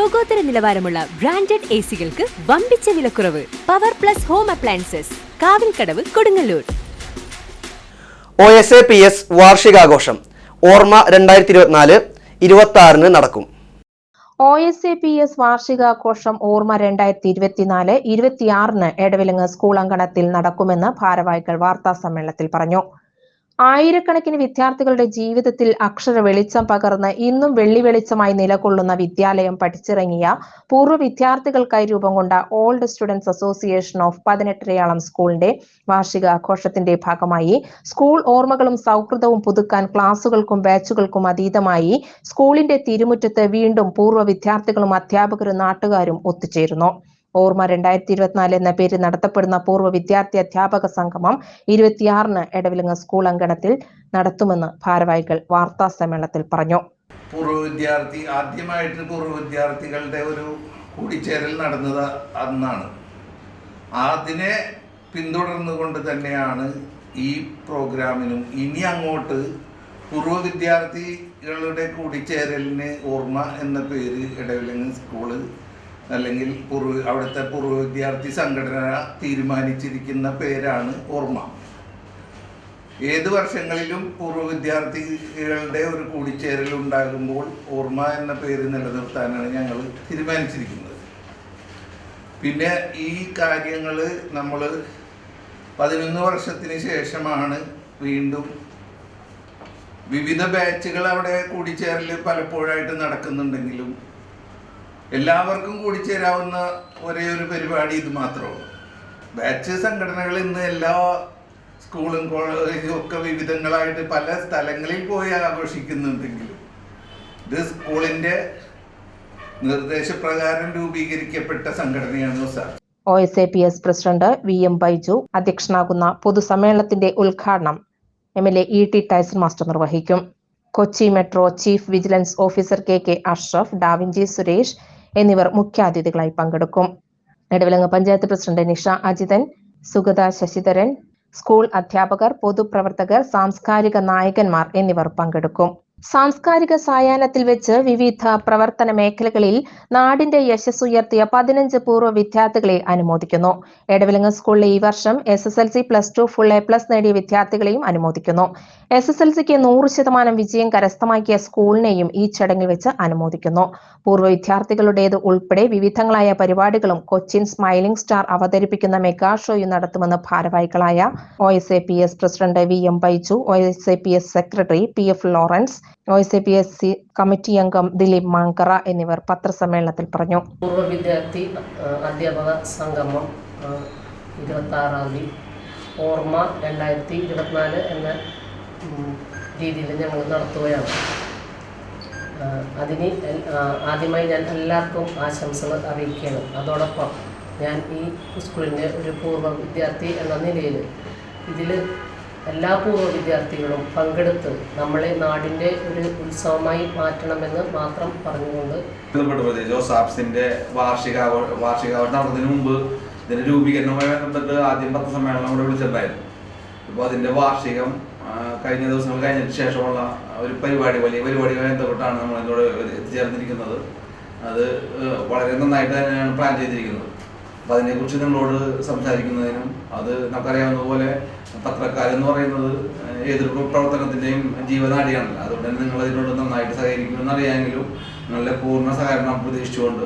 ലോകോത്തര നിലവാരമുള്ള branded A സികൾക്ക് വമ്പിച്ച വിലക്കുറവ്. Power plus home appliances Kavilkadavu Kodungallur. O S A P S വാർഷികാഘോഷം ഓർമ്മ രണ്ടായിരത്തി ഇരുപത്തിനാല് ഇരുപത്തി ആറിന് നടക്കും. O S A P S വാർഷികാഘോഷം ഓർമ്മ രണ്ടായിരത്തി ഇരുപത്തിനാല് ഇരുപത്തിയാറിന് എടവിലങ്ങ് സ്കൂൾ അങ്കണത്തിൽ നടക്കുമെന്ന് ഭാരവാഹികൾ വാർത്താ സമ്മേളനത്തിൽ പറഞ്ഞു. ആയിരക്കണക്കിന് വിദ്യാർത്ഥികളുടെ ജീവിതത്തിൽ അക്ഷര വെളിച്ചം പകർന്ന് ഇന്നും വെള്ളി വെളിച്ചമായി നിലകൊള്ളുന്ന വിദ്യാലയം പഠിച്ചിറങ്ങിയ പൂർവ വിദ്യാർത്ഥികൾക്കായി രൂപം കൊണ്ട old students association of Pathinettarayalam സ്കൂളിന്റെ വാർഷിക ആഘോഷത്തിന്റെ ഭാഗമായി സ്കൂൾ ഓർമ്മകളും സൗഹൃദവും പുതുക്കാൻ ക്ലാസുകൾക്കും ബാച്ചുകൾക്കും അതീതമായി സ്കൂളിന്റെ തിരുമുറ്റത്ത് വീണ്ടും പൂർവ വിദ്യാർത്ഥികളും അധ്യാപകരും നാട്ടുകാരും ഒത്തുചേരുന്നു. ഓർമ്മ രണ്ടായിരത്തി ഇരുപത്തിനാല് എന്ന പേരിൽ നടത്തപ്പെടുന്ന പൂർവ വിദ്യാർത്ഥി അധ്യാപക സംഗമം ഇരുപത്തിയാറിന് എടവിലങ്ങ് സ്കൂൾ അങ്കണത്തിൽ നടത്തുമെന്ന് ഭാരവാഹികൾ വാർത്താ സമ്മേളനത്തിൽ പറഞ്ഞു. പൂർവ വിദ്യാർത്ഥി ആദ്യമായിട്ട് പൂർവ വിദ്യാർത്ഥികളുടെ ഒരു കൂടിച്ചേരൽ നടന്നത് അന്നാണ്. അതിനെ പിന്തുടർന്നുകൊണ്ട് തന്നെയാണ് ഈ പ്രോഗ്രാമിനും ഇനി അങ്ങോട്ട് പൂർവ വിദ്യാർത്ഥികളുടെ കൂടിച്ചേരലിന് ഓർമ്മ എന്ന പേര് ഇടവിലങ്ങ് സ്കൂൾ അല്ലെങ്കിൽ പൂർവ അവിടുത്തെ പൂർവ വിദ്യാർത്ഥി സംഘടന തീരുമാനിച്ചിരിക്കുന്ന പേരാണ് ഓർമ്മ. ഏത് വർഷങ്ങളിലും പൂർവ വിദ്യാർത്ഥികളുടെ ഒരു കൂടിച്ചേരൽ ഉണ്ടാകുമ്പോൾ ഓർമ്മ എന്ന പേര് നിലനിർത്താനാണ് ഞങ്ങൾ തീരുമാനിച്ചിരിക്കുന്നത്. പിന്നെ ഈ കാര്യങ്ങൾ നമ്മൾ പതിനൊന്ന് വർഷത്തിന് ശേഷമാണ് വീണ്ടും വിവിധ ബാച്ചുകൾ അവിടെ കൂടിച്ചേരൽ പലപ്പോഴായിട്ട് നടക്കുന്നുണ്ടെങ്കിലും എല്ലാവർക്കും കൂടി ചേരാവുന്ന ഒരേ ഒരു പരിപാടി ഇത് മാത്രമാണ്. ബാച്ച് സംഘടനകൾ ഇന്ന് എല്ലാ സ്കൂളും കോളേജും ഒക്കെ വിവിധങ്ങളായിട്ട് പല സ്ഥലങ്ങളിൽ പോയി ആഘോഷിക്കുന്നുണ്ടെങ്കിലും ഇത് സ്കൂളിന്റെ നിർദ്ദേശപ്രകാരം രൂപീകരിക്കപ്പെട്ട സംഘടനയാണ് sir? O S A P S president V M Baiju അധ്യക്ഷനാകുന്ന പൊതുസമ്മേളനത്തിന്റെ ഉദ്ഘാടനം M L A E T Tyson master നിർവഹിക്കും. Kochi metro chief vigilance officer K K Ashraf Da Vinci Suresh എന്നിവർ മുഖ്യാതിഥികളായി പങ്കെടുക്കും. നെടുവിലങ്ങ് പഞ്ചായത്ത് പ്രസിഡന്റ് നിഷ അജിതൻ സുഗത ശശിധരൻ സ്കൂൾ അധ്യാപകർ പൊതുപ്രവർത്തകർ സാംസ്കാരിക നായകന്മാർ എന്നിവർ പങ്കെടുക്കും. സാംസ്കാരിക സായാഹ്നത്തിൽ വെച്ച് വിവിധ പ്രവർത്തന മേഖലകളിൽ നാടിന്റെ യശസ് ഉയർത്തിയ പതിനഞ്ച് പൂർവ വിദ്യാർത്ഥികളെ അനുമോദിക്കുന്നു. എടവിലങ്ങ് സ്കൂളിലെ ഈ വർഷം S S L C plus two full A plus നേടിയ വിദ്യാർത്ഥികളെയും അനുമോദിക്കുന്നു. എസ് എസ് എൽ സിക്ക് നൂറ് ശതമാനം വിജയം കരസ്ഥമാക്കിയ സ്കൂളിനെയും ഈ ചടങ്ങിൽ വെച്ച് അനുമോദിക്കുന്നു. പൂർവ വിദ്യാർത്ഥികളുടേത് ഉൾപ്പെടെ വിവിധങ്ങളായ പരിപാടികളും കൊച്ചിൻ സ്മൈലിംഗ് സ്റ്റാർ അവതരിപ്പിക്കുന്ന മെഗാ ഷോയും നടത്തുമെന്ന് ഭാരവാഹികളായ O S A P S president V M Baiju O S A P S secretary P F Lawrence O S A P S C committee അംഗം ദിലീപ് മാങ്കറ എന്നിവർ പത്രസമ്മേളനത്തിൽ പറഞ്ഞു. പൂർവ വിദ്യാർത്ഥി അധ്യാപക സംഗമം ഇരുപത്തി ആറാം തീയതി. ഓർമ്മ രണ്ടായിരത്തി ഇരുപത്തിനാല് എന്ന രീതിയിൽ ഞങ്ങൾ നടത്തുകയാണ്. അതിന് ആദ്യമായി ഞാൻ എല്ലാവർക്കും ആശംസകൾ അറിയിക്കുകയാണ്. അതോടൊപ്പം ഞാൻ ഈ സ്കൂളിന്റെ ഒരു പൂർവ വിദ്യാർത്ഥി എന്ന നിലയിൽ ഇതിൽ എല്ലാ പൂർവ വിദ്യാർത്ഥികളും പങ്കെടുത്ത് നമ്മളെ നാടിന്റെ ഒരു ഉത്സവമായി മാറ്റണമെന്ന് മാത്രം പറഞ്ഞുകൊണ്ട് പ്രത്യേകിച്ച് ജോസാപ്സിന്റെ വാർഷികാഘോ വാർഷികാഘോഷം നടത്തുന്നതിന് മുമ്പ് ഇതിന്റെ രൂപീകരണവുമായി ബന്ധപ്പെട്ട് ആദ്യം പത്ത് സമ്മേളനം ഇവിടെ വിളിച്ചിട്ടുണ്ടായിരുന്നു. ഇപ്പോൾ അതിന്റെ വാർഷികം കഴിഞ്ഞ ദിവസങ്ങൾ കഴിഞ്ഞതിന് ശേഷമുള്ള ഒരു പരിപാടി വലിയ പരിപാടിയുമായി ബന്ധപ്പെട്ടാണ് നമ്മൾ ഇതിനോട് എത്തിച്ചേർന്നിരിക്കുന്നത്. അത് വളരെ നന്നായിട്ട് തന്നെയാണ് പ്ലാൻ ചെയ്തിരിക്കുന്നത്. അപ്പോൾ അതിനെക്കുറിച്ച് നിങ്ങളോട് സംസാരിക്കുന്നതിനും അത് നമുക്കറിയാവുന്ന പോലെ പത്രക്കാരെന്ന് പറയുന്നത് ഏതൊരു പ്രവർത്തനത്തിന്റെയും ജീവനാടിയാണല്ലോ. അതുകൊണ്ട് തന്നെ നിങ്ങൾ അതിനോട് നന്നായിട്ട് സഹകരിക്കുമെന്ന് അറിയാമെങ്കിലും നിങ്ങളുടെ പൂർണ സഹകരണം പ്രതീക്ഷിച്ചുകൊണ്ട്